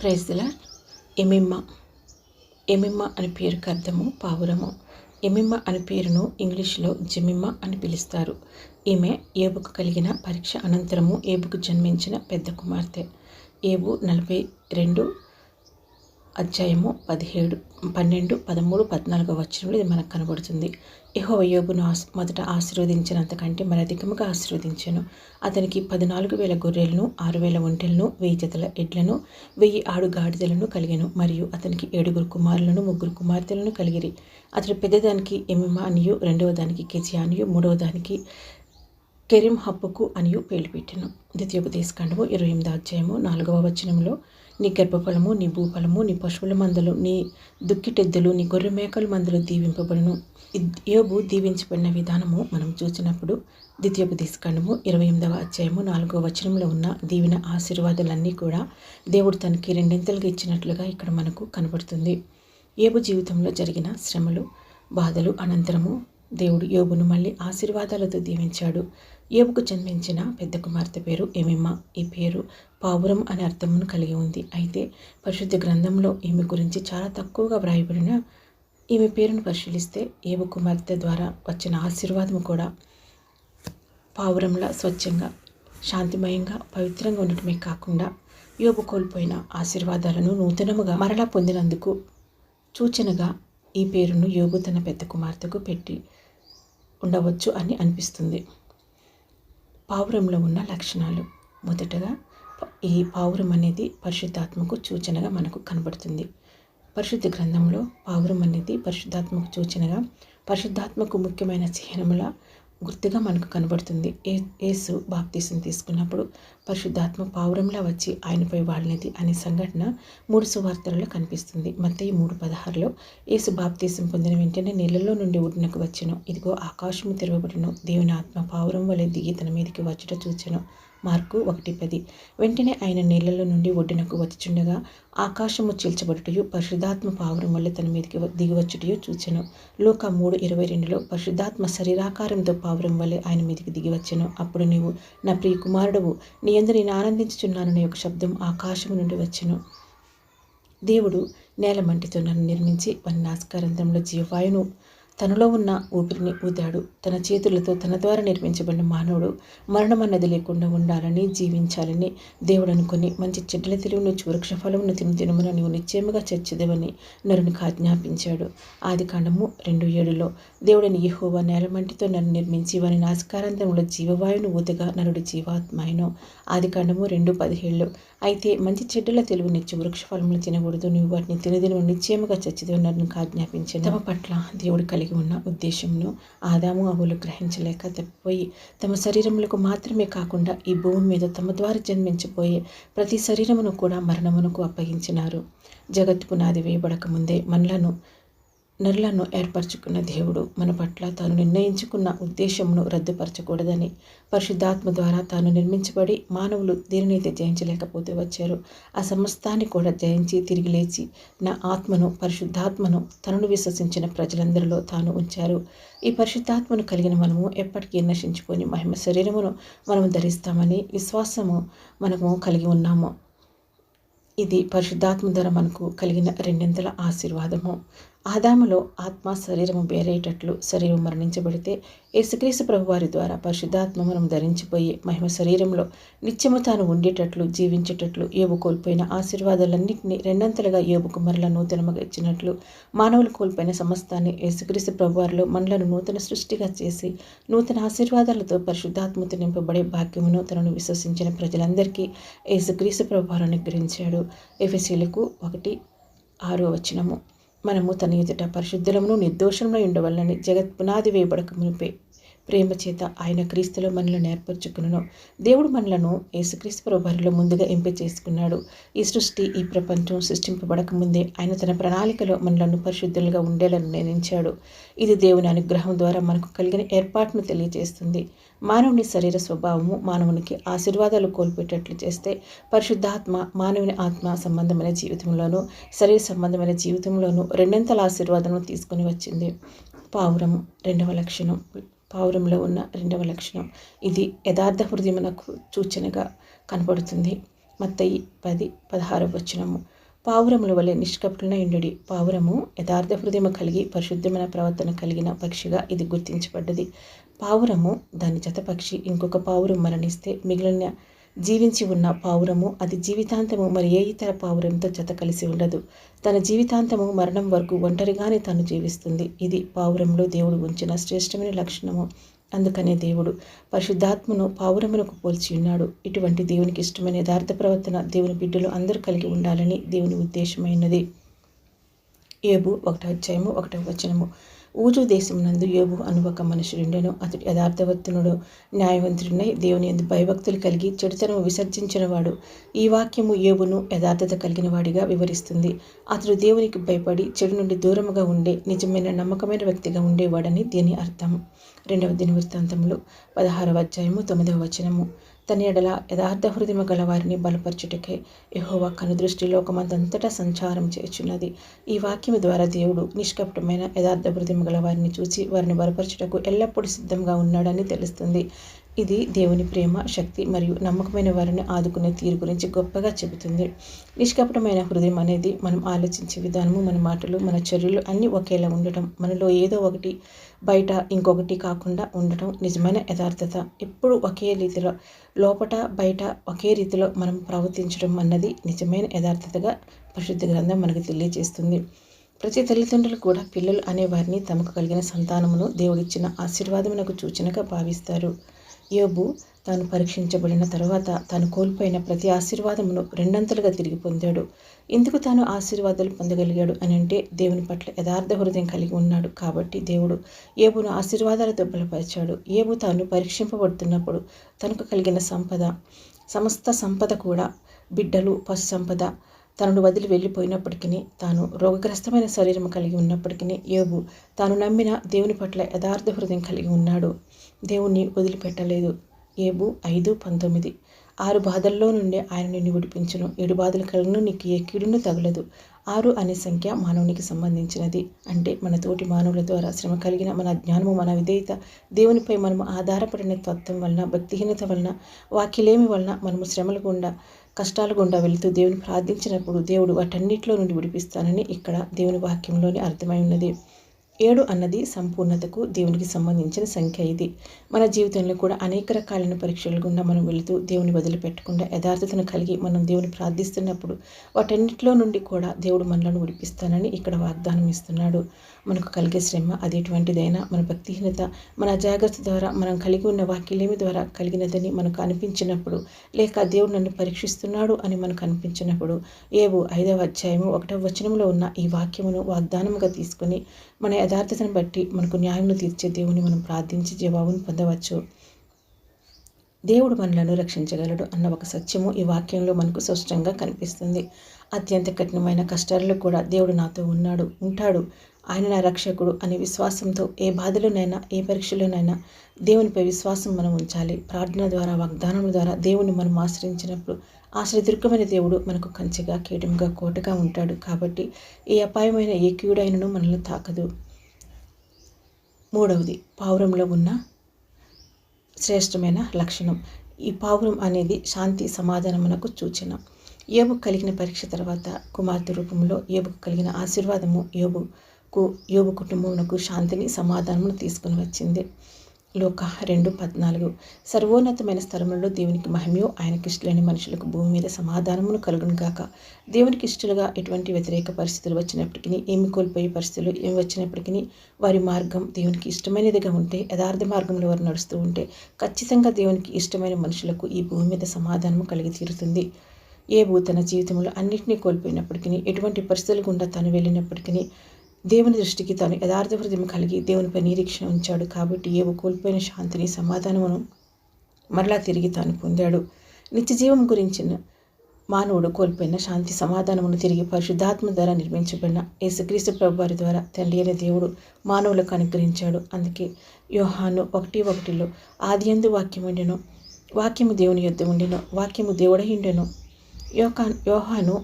ప్రైజ్ల ఎమిమ్మ ఎమిమ్మ అని పేరుకు అర్థము పావురము. ఎమిమ్మ అని పేరును ఇంగ్లీష్లో జమిమ్మ అని పిలుస్తారు. ఈమె ఏబుకు కలిగిన పరీక్ష అనంతరము ఏబుకు జన్మించిన పెద్ద కుమార్తె. ఏబు నలభై రెండు అధ్యాయము పదిహేడు పన్నెండు పదమూడు పద్నాలుగో వచ్చినప్పుడు ఇది మనకు కనబడుతుంది. యెహోవా యోగును ఆస్ మొదట ఆశీర్వదించినంతకంటే మరి అధికముగా ఆశీర్వదించాను. అతనికి పద్నాలుగు వేల గొర్రెలను ఆరు వేల ఒంటెలను వెయ్యి జతల ఎడ్లను వెయ్యి ఆడు గాడిదలను కలిగాను మరియు అతనికి ఏడుగురు కుమారులను ముగ్గురు కుమార్తెలను కలిగిరి. అతడు పెద్దదానికి ఎమిమానియు రెండవ దానికి కెజియానియు మూడవ దానికి కెరిం హప్పుకు అనియు పేర్లు పెట్టెను. ద్వితీయోపదేశకాండము ఇరవై ఎనిమిది అధ్యాయము నాలుగవ వచనంలో నీ గర్భఫలము నీ భూఫలము నీ పశువుల మందలు నీ దుక్కిటెద్దులు నీ గొర్రె మేకల మందలు దీవింపబడును. యోబు దీవించబడిన విధానము మనం చూసినప్పుడు ద్వితీయోపదేశకాండము ఇరవై ఎనిమిదవ అధ్యాయము నాలుగవ వచనంలో ఉన్న దీవెన ఆశీర్వాదాలన్నీ కూడా దేవుడు తనకి రెండింతలుగా ఇచ్చినట్లుగా ఇక్కడ మనకు కనబడుతుంది. ఏబు జీవితంలో జరిగిన శ్రమలు బాధలు అనంతరము దేవుడు యోగును మళ్ళీ ఆశీర్వాదాలతో దీవించాడు. యోబుకు జన్మించిన పెద్ద కుమార్తె పేరు ఎమిమ్మ ఈ పేరు పావురం అనే అర్థమును కలిగి ఉంది. అయితే పరిశుద్ధ గ్రంథంలో ఈమె గురించి చాలా తక్కువగా వ్రాయబడిన ఈమె పేరును పరిశీలిస్తే ఏబు కుమార్తె ద్వారా వచ్చిన ఆశీర్వాదం కూడా పావురంలా స్వచ్ఛంగా శాంతిమయంగా పవిత్రంగా ఉండటమే కాకుండా యోబు కోల్పోయిన ఆశీర్వాదాలను నూతనముగా మరలా పొందినందుకు సూచనగా ఈ పేరును యోగు తన పెద్ద కుమార్తెకు పెట్టి ఉండవచ్చు అని అనిపిస్తుంది. పావురంలో ఉన్న లక్షణాలు. మొదటగా ఈ పావురం అనేది పరిశుద్ధాత్మకు సూచనగా మనకు కనబడుతుంది. పరిశుద్ధ గ్రంథంలో పావురం అనేది పరిశుద్ధాత్మకు సూచనగా పరిశుద్ధాత్మకు ముఖ్యమైన చిహ్నముల గుర్తుగా మనకు కనబడుతుంది. ఏ యేసు బాప్తీసం తీసుకున్నప్పుడు పరిశుద్ధాత్మ పావురంలా వచ్చి ఆయనపై వాడినది అనే సంఘటన మూడు సువార్తలలో కనిపిస్తుంది. మత్తయి మూడు పదహారులో యేసు బాప్తీసం పొందిన వెంటనే నీళ్ళలో నుండి ఉడినకు వచ్చను. ఇదిగో ఆకాశము తెరవబడును. దేవుని ఆత్మ పావురం వలె దిగి తన మీదకి వచ్చుట చూచెను. మార్కు ఒకటి పది. వెంటనే ఆయన నీళ్ళలో నుండి ఒడ్డునకు వచ్చిచుండగా ఆకాశము చీల్చబడుటయు పరిశుద్ధాత్మ పావురం వల్ల తన మీదకి దిగివచ్చుటయు చూచెను. లోక మూడు ఇరవై రెండులో పరిశుద్ధాత్మ శరీరాకారంతో పావురం వల్లే ఆయన మీదకి దిగివచ్చెను. అప్పుడు నీవు నా ప్రియ కుమారుడవు నీ ఎందు నేను ఆనందించుచున్నాననే ఒక శబ్దం ఆకాశము నుండి వచ్చెను. దేవుడు నేల మంటితో నన్ను నిర్మించి వన్ నాస్కారంధ్రంలో జీవవాయును తనలో ఉన్న ఊపిరిని ఊదాడు. తన చేతులతో తన ద్వారా నిర్మించబడిన మానవుడు మరణం అన్నది లేకుండా ఉండాలని జీవించాలని దేవుడు అనుకుని మంచి చెడ్డల తెలివి వృక్ష వృక్షఫలమును తిని తినుమున నీవు నిశ్చయముగా చచ్చిదేవని నరునికి ఆజ్ఞాపించాడు. ఆది కాండము రెండు ఏడులో దేవుడని యెహోవా నేలమంటితో నన్ను నిర్మించి వారి నాస్కారంధ్రంలో జీవవాయువును ఊదగా నరుడు జీవాత్మాయను. ఆది కాండము రెండు పదిహేళ్ళు అయితే మంచి చెడ్డల తెలుగునిచ్చి వృక్ష ఫలములు తినకూడదు. నువ్వు వాటిని తినదిన నిశ్చయముగా చచ్చిదేవి ఆజ్ఞాపించాను. తమ పట్ల దేవుడు కలిగి ఉన్న ఉద్దేశంను ఆదాము అవులు గ్రహించలేక తప్పిపోయి తమ శరీరములకు మాత్రమే కాకుండా ఈ భూమి మీద తమ ద్వారా జన్మించబోయే ప్రతి శరీరమును కూడా మరణమునకు అప్పగించినారు. జగత్ పునాది వేయబడక ముందే మనలను నరులను ఏర్పరచుకున్న దేవుడు మన పట్ల తాను నిర్ణయించుకున్న ఉద్దేశమును రద్దుపరచకూడదని పరిశుద్ధాత్మ ద్వారా తాను నిర్మించబడి మానవులు దేనినైతే జయించలేకపోతే వచ్చారు. ఆ సమస్తాన్ని కూడా జయించి తిరిగి లేచి నా ఆత్మను పరిశుద్ధాత్మను తనను విశ్వసించిన ప్రజలందరిలో తాను ఉంచారు. ఈ పరిశుద్ధాత్మను కలిగిన మనము ఎప్పటికీ నశించుకొని మహిమ శరీరమును మనము ధరిస్తామని విశ్వాసము మనము కలిగి ఉన్నాము. ఇది పరిశుద్ధాత్మ ద్వారా మనకు కలిగిన రెండింతల ఆశీర్వాదము. ఆదాములో ఆత్మ శరీరము వేరేటట్లు శరీరం మరణించబడితే యేసుక్రీస్తు ప్రభువారి ద్వారా పరిశుద్ధాత్మ మనం ధరించిపోయి మహిమ శరీరంలో నిత్యము తాను ఉండేటట్లు జీవించేటట్లు ఏబు కోల్పోయిన ఆశీర్వాదాలన్నింటినీ రెండంతలుగా ఏబుకు మరల నూతనముగా ఇచ్చినట్లు మానవులు కోల్పోయిన సమస్తాన్ని యేసుక్రీస్తు ప్రభువారిలో మనలను నూతన సృష్టిగా చేసి నూతన ఆశీర్వాదాలతో పరిశుద్ధాత్మతో నింపబడే భాగ్యమును తనను విశ్వసించిన ప్రజలందరికీ యేసుక్రీస్తు ప్రభువారు అనుగ్రహించాడు. ఎఫెసీలకు ఒకటి ఆరో వచనము. మనము తన ఎదుట పరిశుద్ధులమును నిర్దోషమును ఉండవల్లని జగత్ పునాది వేయబడక మునిపే. ప్రేమ చేత ఆయన క్రీస్తులో మనలను ఏర్పరచుకును దేవుడు మనలను యేసుక్రీస్తు ప్రభరిలో ముందుగా ఎంపిక చేసుకున్నాడు. ఈ సృష్టి ఈ ప్రపంచం సృష్టింపబడక ముందే ఆయన తన ప్రణాళికలో మనలను పరిశుద్ధులుగా ఉండేలా నిర్ణయించాడు. ఇది దేవుని అనుగ్రహం ద్వారా మనకు కలిగిన ఏర్పాటును తెలియజేస్తుంది. మానవుని శరీర స్వభావము మానవునికి ఆశీర్వాదాలు కోల్పోయేటట్లు చేస్తే పరిశుద్ధాత్మ మానవుని ఆత్మ సంబంధమైన జీవితంలోనూ శరీర సంబంధమైన జీవితంలోనూ రెండంతల ఆశీర్వాదం తీసుకొని వచ్చింది. పావురము రెండవ లక్షణం. పావురంలో ఉన్న రెండవ లక్షణం. ఇది యథార్థ హృదయమునకు సూచనగా కనబడుతుంది మత్తయి పది పదహారు వచనము. పావురముల వలె నిష్కపటులై ఇండుడి పావురము యథార్థ హృదయము కలిగి పరిశుద్ధమైన ప్రవర్తన కలిగిన పక్షిగా ఇది గుర్తించబడ్డది. పావురము దాని జత పక్షి. ఇంకొక పావురం మరణిస్తే మిగిలిన జీవించి ఉన్న పావురము అది జీవితాంతము మరి ఏ ఇతర పావురంతో జత కలిసి ఉండదు. తన జీవితాంతము మరణం వరకు ఒంటరిగానే తను జీవిస్తుంది. ఇది పావురంలో దేవుడు ఉంచిన శ్రేష్టమైన లక్షణము. అందుకనే దేవుడు పరిశుద్ధాత్మను పావురమునకు పోల్చి ఉన్నాడు. ఇటువంటి దేవునికి ఇష్టమైన యథార్థ ప్రవర్తన దేవుని బిడ్డలు అందరూ కలిగి ఉండాలని దేవుని ఉద్దేశమైనది. ఏబు ఒకటో అధ్యాయము ఒకటో వచనము. ఊజు దేశమునందు యోబు అను ఒక మనుషుడుండెను అతడు యథార్థవర్తనుడు న్యాయవంతుడినై దేవుని ఎందు భయభక్తులు కలిగి చెడుతనము విసర్జించినవాడు. ఈ వాక్యము యోబును యథార్థత కలిగిన వాడిగా వివరిస్తుంది. అతడు దేవునికి భయపడి చెడు నుండి దూరముగా ఉండే నిజమైన నమ్మకమైన వ్యక్తిగా ఉండేవాడని దీని అర్థం. రెండవ దిన వృత్తాంతంలో పదహారవ అధ్యాయము తొమ్మిదవ వచనము. తన ఎడల యథార్థ హృదయము గల వారిని బలపరచుటకే యహోవా కనుదృష్టి లోకమంతంతటా సంచారం చేస్తున్నది ఈ వాక్యము ద్వారా దేవుడు నిష్కపటమైన యథార్థ హృదయము గల వారిని చూసి వారిని బలపరచుటకు ఎల్లప్పుడూ సిద్ధంగా ఉన్నాడని తెలుస్తుంది. ఇది దేవుని ప్రేమ శక్తి మరియు నమ్మకమైన వారిని ఆదుకునే తీరు గురించి గొప్పగా చెబుతుంది. నిష్కపటమైన హృదయం అనేది మనం ఆలోచించే విధానము మన మాటలు మన చర్యలు అన్నీ ఒకేలా ఉండటం మనలో ఏదో ఒకటి బయట ఇంకొకటి కాకుండా ఉండటం నిజమైన యథార్థత. ఎప్పుడు ఒకే రీతిలో లోపట బయట ఒకే రీతిలో మనం ప్రవర్తించడం అన్నది నిజమైన యథార్థతగా పరిశుద్ధ గ్రంథం మనకు తెలియజేస్తుంది. ప్రతి తల్లిదండ్రులు కూడా పిల్లలు అనేవారిని తమకు కలిగిన సంతానమును దేవుడిచ్చిన ఆశీర్వాదమునకు సూచనగా భావిస్తారు. యోబు తాను పరీక్షించబడిన తర్వాత తాను కోల్పోయిన ప్రతి ఆశీర్వాదమును రెండంతలుగా తిరిగి పొందాడు. ఎందుకు తాను ఆశీర్వాదాలు పొందగలిగాడు అని అంటే దేవుని పట్ల యథార్థ హృదయం కలిగి ఉన్నాడు కాబట్టి దేవుడు ఏబును ఆశీర్వాదాలతో బలపరిచాడు. ఏబు తాను పరీక్షింపబడుతున్నప్పుడు తనకు కలిగిన సంపద సమస్త సంపద కూడా బిడ్డలు పశు సంపద తనను వదిలి వెళ్ళిపోయినప్పటికీ తాను రోగగ్రస్తమైన శరీరం కలిగి ఉన్నప్పటికీ యోబు తాను నమ్మిన దేవుని పట్ల యథార్థ హృదయం కలిగి ఉన్నాడు. దేవుణ్ణి వదిలిపెట్టలేదు. ఏబు ఐదు పంతొమ్మిది. ఆరు బాధల్లో నుండి ఆయన నిన్ను విడిపించును. ఏడు బాధలు కలిగిన నీకు ఏ కీడును తగలదు. ఆరు అనే సంఖ్య మానవునికి సంబంధించినది. అంటే మన తోటి మానవుల ద్వారా శ్రమ కలిగిన మన జ్ఞానము మన విధేయత దేవునిపై మనము ఆధారపడిన తత్వం వలన భక్తిహీనత వలన వాక్యలేమి వలన మనము శ్రమల గుండా కష్టాల గుండా వెళుతూ దేవుని ప్రార్థించినప్పుడు దేవుడు వాటన్నిటిలో నుండి విడిపిస్తానని ఇక్కడ దేవుని వాక్యంలోని అర్థమై ఉన్నది. ఏడు అన్నది సంపూర్ణతకు దేవునికి సంబంధించిన సంఖ్య ఇది. మన జీవితంలో కూడా అనేక రకాలైన పరీక్షల గుండా మనం వెళుతూ దేవుని వదిలిపెట్టకుండా యథార్థతను కలిగి మనం దేవుని ప్రార్థిస్తున్నప్పుడు వాటన్నిటిలో నుండి కూడా దేవుడు మనలను విడిపిస్తానని ఇక్కడ వాగ్దానం ఇస్తున్నాడు. మనకు కలిగే శ్రమ అది ఎటువంటిదైనా మన భక్తిహీనత మన జాగ్రత్త ద్వారా మనం కలిగి ఉన్న వాక్యలేమి ద్వారా కలిగినదని మనకు అనిపించినప్పుడు లేక దేవుడు నన్ను పరీక్షిస్తున్నాడు అని మనకు అనిపించినప్పుడు ఏవో ఐదవ అధ్యాయము ఒకటవ వచనంలో ఉన్న ఈ వాక్యమును వాగ్దానముగా తీసుకుని మన యథార్థతను బట్టి మనకు న్యాయంను తీర్చే దేవుని మనం ప్రార్థించి జవాబును పొందవచ్చు. దేవుడు మనలను రక్షించగలడు అన్న ఒక సత్యము ఈ వాక్యంలో మనకు స్పష్టంగా కనిపిస్తుంది. అత్యంత కఠినమైన కష్టాలలో కూడా దేవుడు నాతో ఉన్నాడు ఉంటాడు. ఆయన నా రక్షకుడు అనే విశ్వాసంతో ఏ బాధలోనైనా ఏ పరీక్షలోనైనా దేవునిపై విశ్వాసం మనం ఉంచాలి. ప్రార్థన ద్వారా వాగ్దానం ద్వారా దేవుని మనం ఆశ్రయించినప్పుడు ఆశ్రయదుర్గమైన దేవుడు మనకు కంచెగా కీటంగా కోటగా ఉంటాడు కాబట్టి ఏ అపాయమైన ఏ కీడైనను మనల్ని తాకదు. మూడవది పావురంలో ఉన్న శ్రేష్టమైన లక్షణం. ఈ పావురం అనేది శాంతి సమాధానమునకు సూచన. ఏబుకు కలిగిన పరీక్ష తర్వాత కుమార్తె రూపంలో ఏబుకు కలిగిన ఆశీర్వాదము ఏబు యోబు కుటుంబమునకు శాంతిని సమాధానమును తీసుకుని వచ్చింది. లోక రెండు పద్నాలుగు. సర్వోన్నతమైన స్థలములలో దేవునికి మహిమయో ఆయనకి ఇష్టలేని మనుషులకు భూమి మీద సమాధానమును కలుగును గాక దేవునికి ఇష్టలుగా ఎటువంటి వ్యతిరేక పరిస్థితులు వచ్చినప్పటికీ ఏమి కోల్పోయే పరిస్థితులు ఏమి వచ్చినప్పటికీ వారి మార్గం దేవునికి ఇష్టమైనదిగా ఉంటే యథార్థ మార్గంలో వారు నడుస్తూ ఉంటే ఖచ్చితంగా దేవునికి ఇష్టమైన మనుషులకు ఈ భూమి మీద సమాధానము కలిగి తీరుతుంది. ఏ భూ తన జీవితంలో అన్నింటినీ కోల్పోయినప్పటికీ ఎటువంటి పరిస్థితులు గుండా తను వెళ్ళినప్పటికీ దేవుని దృష్టికి తాను యథార్థ హృదయం కలిగి దేవునిపై నిరీక్షణ ఉంచాడు కాబట్టి ఏవో కోల్పోయిన శాంతిని సమాధానమును మరలా తిరిగి తాను పొందాడు. నిత్య జీవం గురించిన మానవుడు కోల్పోయిన శాంతి సమాధానమును తిరిగి పరిశుద్ధాత్మ ద్వారా నిర్మించబడిన యేసుక్రీస్తు ప్రభు వారి ద్వారా తండ్రి అయిన దేవుడు మానవులకు అనుగ్రహించాడు. అందుకే యోహాను ఒకటి ఒకటిలో ఆది ఎందు వాక్యం ఉండెను వాక్యము దేవుని యుద్ధం ఉండెను వాక్యము దేవుడై ఉండెను. యోకా యోహాను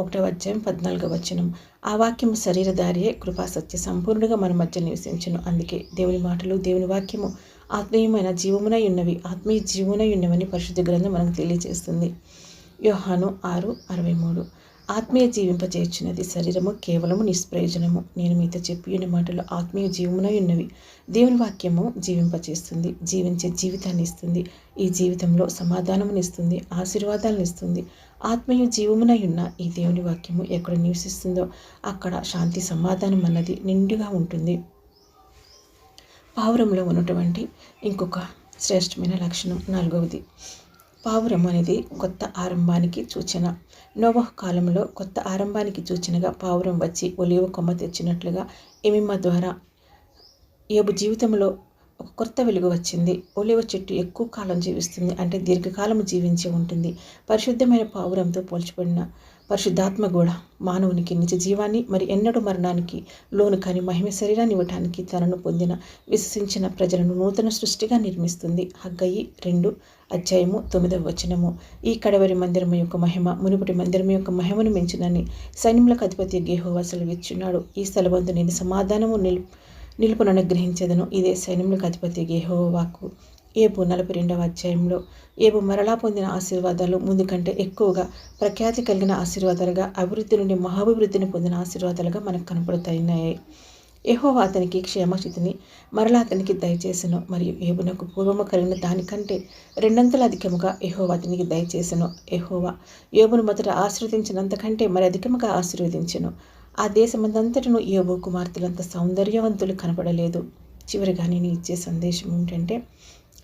ఒకటవ అధ్యాయం పద్నాలుగో వచనం. ఆ వాక్యము శరీరధారియే కృపా సత్య సంపూర్ణంగా మన మధ్య నివసించను. అందుకే దేవుని మాటలు దేవుని వాక్యము ఆత్మీయమైన జీవమునై ఉన్నవి ఆత్మీయ జీవమునై ఉన్నవని పరిశుద్ధ గ్రంథం మనకు తెలియజేస్తుంది. యోహాను ఆరు అరవై మూడు. ఆత్మీయ జీవింపజేర్చినది శరీరము కేవలము నిష్ప్రయోజనము. నేను మీతో చెప్పిన మాటలు ఆత్మీయ జీవమునై ఉన్నవి. దేవుని వాక్యము జీవింపచేస్తుంది జీవించే జీవితాన్ని ఇస్తుంది. ఈ జీవితంలో సమాధానమునిస్తుంది ఆశీర్వాదాలను ఇస్తుంది ఆత్మీయ జీవమునై ఉన్న ఈ దేవుని వాక్యము ఎక్కడ నివసిస్తుందో అక్కడ శాంతి సమాధానం అన్నది నిండుగా ఉంటుంది. పావురంలో ఉన్నటువంటి ఇంకొక శ్రేష్టమైన లక్షణం నాలుగవది. పావురం అనేది కొత్త ఆరంభానికి సూచన. నోవహ కాలంలో కొత్త ఆరంభానికి సూచనగా పావురం వచ్చి ఒలివ కొమ్మ తెచ్చినట్లుగా ఎమిమ్మ ద్వారా ఏబు జీవితంలో ఒక కొత్త వెలుగు వచ్చింది. ఒలివ చెట్టు ఎక్కువ కాలం జీవిస్తుంది అంటే దీర్ఘకాలం జీవించి ఉంటుంది. పరిశుద్ధమైన పావురంతో పోల్చబడిన పరిశుద్ధాత్మ కూడా మానవునికి నిజ జీవాన్ని మరి ఎన్నడూ మరణానికి లోను కాని మహిమ శరీరాన్ని ఇవ్వటానికి తనను పొందిన విశ్వసించిన ప్రజలను నూతన సృష్టిగా నిర్మిస్తుంది. హగ్గయి రెండు అధ్యాయము తొమ్మిదవ వచనము. ఈ కడవరి మందిరం యొక్క మహిమ మునుపటి మందిరం యొక్క మహిమను మించినని సైన్యములకు అధిపతి గేహోవాసలు ఇచ్చున్నాడు ఈ స్థలబంధు నేను సమాధానము నిల్ నిలుపును అనుగ్రహించేదను. ఇదే సైన్యములకు అధిపతి గేహోవాకు ఏబు నలభై రెండవ అధ్యాయంలో ఏబు మరలా పొందిన ఆశీర్వాదాలు ముందు కంటే ఎక్కువగా ప్రఖ్యాతి కలిగిన ఆశీర్వాదాలుగా అభివృద్ధి నుండి మహాభివృద్ధిని పొందిన ఆశీర్వాదాలుగా మనకు కనపడుతున్నాయి ఏహో అతనికి క్షేమస్థితిని మరలా అతనికి దయచేసను. మరియు ఏబునకు పూర్వము కలిగిన దానికంటే రెండంతల అధికముగా ఏహో అతనికి దయచేసను. ఏహోవా ఏబును మొదట ఆశీర్వదించినంతకంటే మరి అధికముగా ఆశీర్వదించను. ఆ దేశమంతటను ఏబు కుమార్తెలంత సౌందర్యవంతులు కనపడలేదు. చివరిగా నేను ఇచ్చే సందేశం ఏంటంటే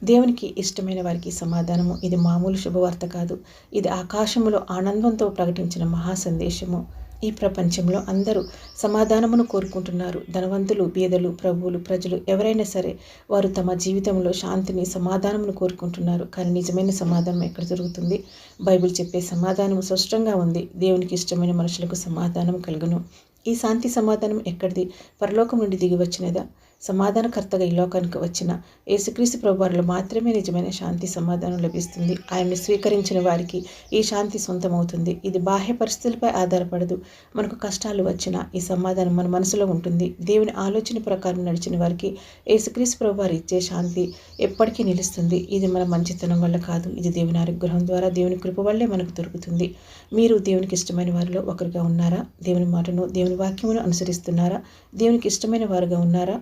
దేవునికి ఇష్టమైన వారికి సమాధానము ఇది మామూలు శుభవార్త కాదు. ఇది ఆకాశములో ఆనందంతో ప్రకటించిన మహా సందేశము. ఈ ప్రపంచంలో అందరూ సమాధానమును కోరుకుంటున్నారు. ధనవంతులు బీదలు ప్రభువులు ప్రజలు ఎవరైనా సరే వారు తమ జీవితంలో శాంతిని సమాధానమును కోరుకుంటున్నారు. కానీ నిజమైన సమాధానం ఎక్కడ జరుగుతుంది? బైబిల్ చెప్పే సమాధానం స్పష్టంగా ఉంది. దేవునికి ఇష్టమైన మనుషులకు సమాధానం కలుగును. ఈ శాంతి సమాధానం ఎక్కడిది? పరలోకం నుండి దిగి వచ్చినదా? సమాధానకర్తగా ఈ లోకానికి వచ్చిన యేసుక్రీస్తు ప్రభువారిలో మాత్రమే నిజమైన శాంతి సమాధానం లభిస్తుంది. ఆయన్ని స్వీకరించిన వారికి ఈ శాంతి సొంతమవుతుంది. ఇది బాహ్య పరిస్థితులపై ఆధారపడదు. మనకు కష్టాలు వచ్చినా ఈ సమాధానం మన మనసులో ఉంటుంది. దేవుని ఆలోచన ప్రకారం నడిచిన వారికి యేసుక్రీస్తు ప్రభువారు ఇచ్చే శాంతి ఎప్పటికీ నిలుస్తుంది. ఇది మన మంచితనం వల్ల కాదు. ఇది దేవుని అనుగ్రహం ద్వారా దేవుని కృప వల్లే మనకు దొరుకుతుంది. మీరు దేవునికి ఇష్టమైన వారిలో ఒకరిగా ఉన్నారా? దేవుని మాటను దేవుని వాక్యమును అనుసరిస్తున్నారా? దేవునికి ఇష్టమైన వారుగా ఉన్నారా?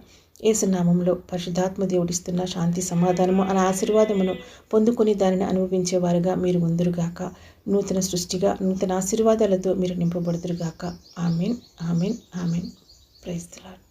ఏసునామంలో పరిశుద్ధాత్మ దేవుడిస్తున్న శాంతి సమాధానము అనే ఆశీర్వాదమును పొందుకుని దానిని అనుభవించేవారుగా మీరు ముందురుగాక నూతన సృష్టిగా నూతన ఆశీర్వాదాలతో మీరు నింపబడుతురుగాక amen amen amen. Praise the Lord